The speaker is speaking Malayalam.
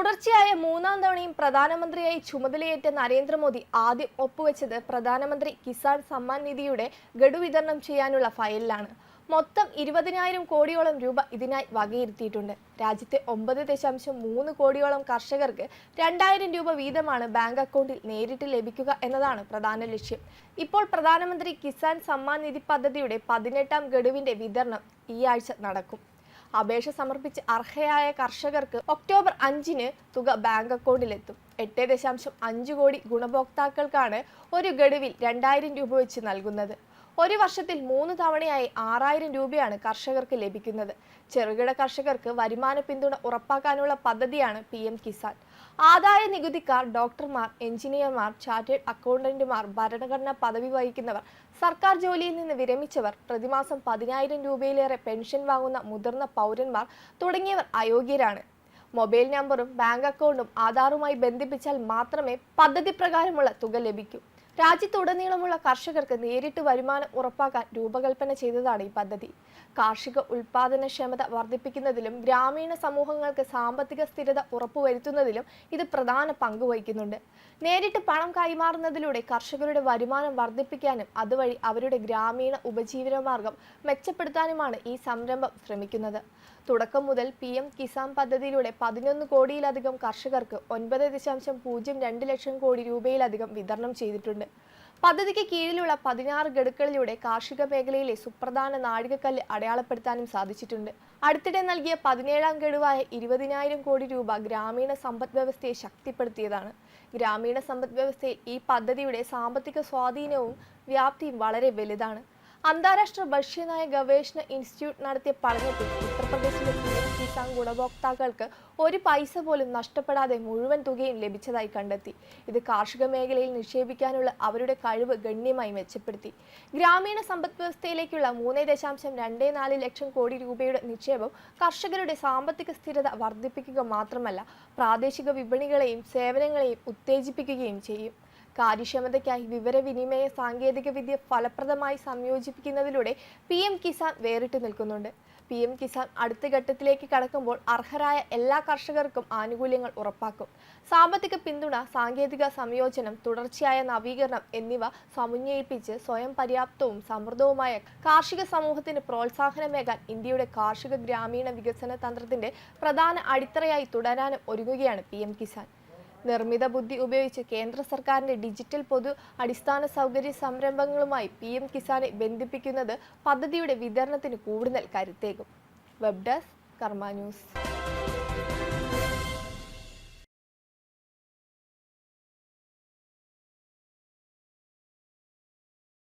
തുടർച്ചയായ മൂന്നാം തവണയും പ്രധാനമന്ത്രിയായി ചുമതലയേറ്റ നരേന്ദ്രമോദി ആദ്യം ഒപ്പുവെച്ചത് പ്രധാനമന്ത്രി കിസാൻ സമ്മാൻ നിധിയുടെ ഗഡു വിതരണം ചെയ്യാനുള്ള ഫയലിലാണ്. മൊത്തം ഇരുപതിനായിരം കോടിയോളം രൂപ ഇതിനായി വകയിരുത്തിയിട്ടുണ്ട്. രാജ്യത്തെ ഒമ്പത് ദശാംശം മൂന്ന് കോടിയോളം കർഷകർക്ക് രണ്ടായിരം രൂപ വീതമാണ് ബാങ്ക് അക്കൗണ്ടിൽ നേരിട്ട് ലഭിക്കുക എന്നതാണ് പ്രധാന ലക്ഷ്യം. ഇപ്പോൾ പ്രധാനമന്ത്രി കിസാൻ സമ്മാൻ നിധി പദ്ധതിയുടെ പതിനെട്ടാം ഗഡുവിന്റെ വിതരണം ഈ ആഴ്ച നടക്കും. അപേക്ഷ സമർപ്പിച്ച് അർഹയായ കർഷകർക്ക് ഒക്ടോബർ അഞ്ചിന് തുക ബാങ്ക് അക്കൗണ്ടിലെത്തും. എട്ട് ദശാംശം അഞ്ച് കോടി ഗുണഭോക്താക്കൾക്കാണ് ഒരു ഗഡുവിൽ രണ്ടായിരം രൂപ വെച്ച് നൽകുന്നത്. ഒരു വർഷത്തിൽ മൂന്ന് തവണയായി ആറായിരം രൂപയാണ് കർഷകർക്ക് ലഭിക്കുന്നത്. ചെറുകിട കർഷകർക്ക് വരുമാന പിന്തുണ ഉറപ്പാക്കാനുള്ള പദ്ധതിയാണ് പി എം കിസാൻ. ആദായ നികുതിക്കാർ ഡോക്ടർമാർ എഞ്ചിനീയർമാർ ചാർട്ടേഡ് അക്കൗണ്ടന്റുമാർ ഭരണഘടനാ പദവി വഹിക്കുന്നവർ സർക്കാർ ജോലിയിൽ നിന്ന് വിരമിച്ചവർ പ്രതിമാസം പതിനായിരം രൂപയിലേറെ പെൻഷൻ വാങ്ങുന്ന മുതിർന്ന പൗരന്മാർ തുടങ്ങിയവർ അയോഗ്യരാണ്. മൊബൈൽ നമ്പറും ബാങ്ക് അക്കൗണ്ടും ആധാറുമായി ബന്ധിപ്പിച്ചാൽ മാത്രമേ പദ്ധതി പ്രകാരമുള്ള തുക ലഭിക്കൂ. രാജ്യത്തുടനീളമുള്ള കർഷകർക്ക് നേരിട്ട് വരുമാനം ഉറപ്പാക്കാൻ രൂപകൽപ്പന ചെയ്തതാണ് ഈ പദ്ധതി. കാർഷിക ഉൽപാദനക്ഷമത വർദ്ധിപ്പിക്കുന്നതിലും ഗ്രാമീണ സമൂഹങ്ങൾക്ക് സാമ്പത്തിക സ്ഥിരത ഉറപ്പുവരുത്തുന്നതിലും ഇത് പ്രധാന പങ്ക് വഹിക്കുന്നുണ്ട്. നേരിട്ട് പണം കൈമാറുന്നതിലൂടെ കർഷകരുടെ വരുമാനം വർദ്ധിപ്പിക്കാനും അതുവഴി അവരുടെ ഗ്രാമീണ ഉപജീവന മാർഗം മെച്ചപ്പെടുത്താനുമാണ് ഈ സംരംഭം ശ്രമിക്കുന്നത്. തുടക്കം മുതൽ പി എം കിസാൻ പദ്ധതിയിലൂടെ പതിനൊന്ന് കോടിയിലധികം കർഷകർക്ക് ഒൻപത് ദശാംശം പൂജ്യം രണ്ട് ലക്ഷം കോടി രൂപയിലധികം വിതരണം ചെയ്തിട്ടുണ്ട്. പദ്ധതിക്ക് കീഴിലുള്ള പതിനാറ് ഗഡുക്കളിലൂടെ കാർഷിക മേഖലയിലെ സുപ്രധാന നാഴികക്കല്ല് അടയാളപ്പെടുത്താനും സാധിച്ചിട്ടുണ്ട്. അടുത്തിടെ നൽകിയ പതിനേഴാം ഗഡുവായ ഇരുപതിനായിരം കോടി രൂപ ഗ്രാമീണ സമ്പദ് വ്യവസ്ഥയെ ശക്തിപ്പെടുത്തിയതാണ്. ഗ്രാമീണ സമ്പദ് വ്യവസ്ഥയിൽ ഈ പദ്ധതിയുടെ സാമ്പത്തിക സ്വാധീനവും വ്യാപ്തിയും വളരെ വലുതാണ്. അന്താരാഷ്ട്ര ഭക്ഷ്യനായ ഗവേഷണ ഇൻസ്റ്റിറ്റ്യൂട്ട് നടത്തിയ പഠനത്തിൽ ഉത്തർപ്രദേശിലെ പി എം കിസാൻ ഗുണഭോക്താക്കൾക്ക് ഒരു പൈസ പോലും നഷ്ടപ്പെടാതെ മുഴുവൻ തുകയും ലഭിച്ചതായി കണ്ടെത്തി. ഇത് കാർഷിക മേഖലയിൽ നിക്ഷേപിക്കാനുള്ള അവരുടെ കഴിവ് ഗണ്യമായി മെച്ചപ്പെടുത്തി. ഗ്രാമീണ സമ്പദ് വ്യവസ്ഥയിലേക്കുള്ള മൂന്ന് ദശാംശം രണ്ട് നാല് ലക്ഷം കോടി രൂപയുടെ നിക്ഷേപം കർഷകരുടെ സാമ്പത്തിക സ്ഥിരത വർദ്ധിപ്പിക്കുക മാത്രമല്ല പ്രാദേശിക വിപണികളെയും സേവനങ്ങളെയും ഉത്തേജിപ്പിക്കുകയും ചെയ്യും. കാര്യക്ഷമതയ്ക്കായി വിവരവിനിമയ സാങ്കേതിക വിദ്യ ഫലപ്രദമായി സംയോജിപ്പിക്കുന്നതിലൂടെ പി എം കിസാൻ വേറിട്ട് നിൽക്കുന്നുണ്ട്. പി എം കിസാൻ അടുത്ത ഘട്ടത്തിലേക്ക് കടക്കുമ്പോൾ അർഹരായ എല്ലാ കർഷകർക്കും ആനുകൂല്യങ്ങൾ ഉറപ്പാക്കും. സാമ്പത്തിക പിന്തുണ സാങ്കേതിക സംയോജനം തുടർച്ചയായ നവീകരണം എന്നിവ സമന്വയിപ്പിച്ച് സ്വയം പര്യാപ്തവും സമൃദ്ധവുമായ കാർഷിക സമൂഹത്തിന് പ്രോത്സാഹനമേകാൻ ഇന്ത്യയുടെ കാർഷിക ഗ്രാമീണ വികസന തന്ത്രത്തിന്റെ പ്രധാന അടിത്തറയായി തുടരാനും ഒരുങ്ങുകയാണ് പി എം കിസാൻ. നിർമ്മിത ബുദ്ധി ഉപയോഗിച്ച് കേന്ദ്ര സർക്കാരിന്റെ ഡിജിറ്റൽ പൊതു അടിസ്ഥാന സൗകര്യ സംരംഭങ്ങളുമായി പി എം കിസാനെ ബന്ധിപ്പിക്കുന്നത് പദ്ധതിയുടെ വിതരണത്തിന് കൂടുതൽ കരുത്തേകും. Web desk Karma news.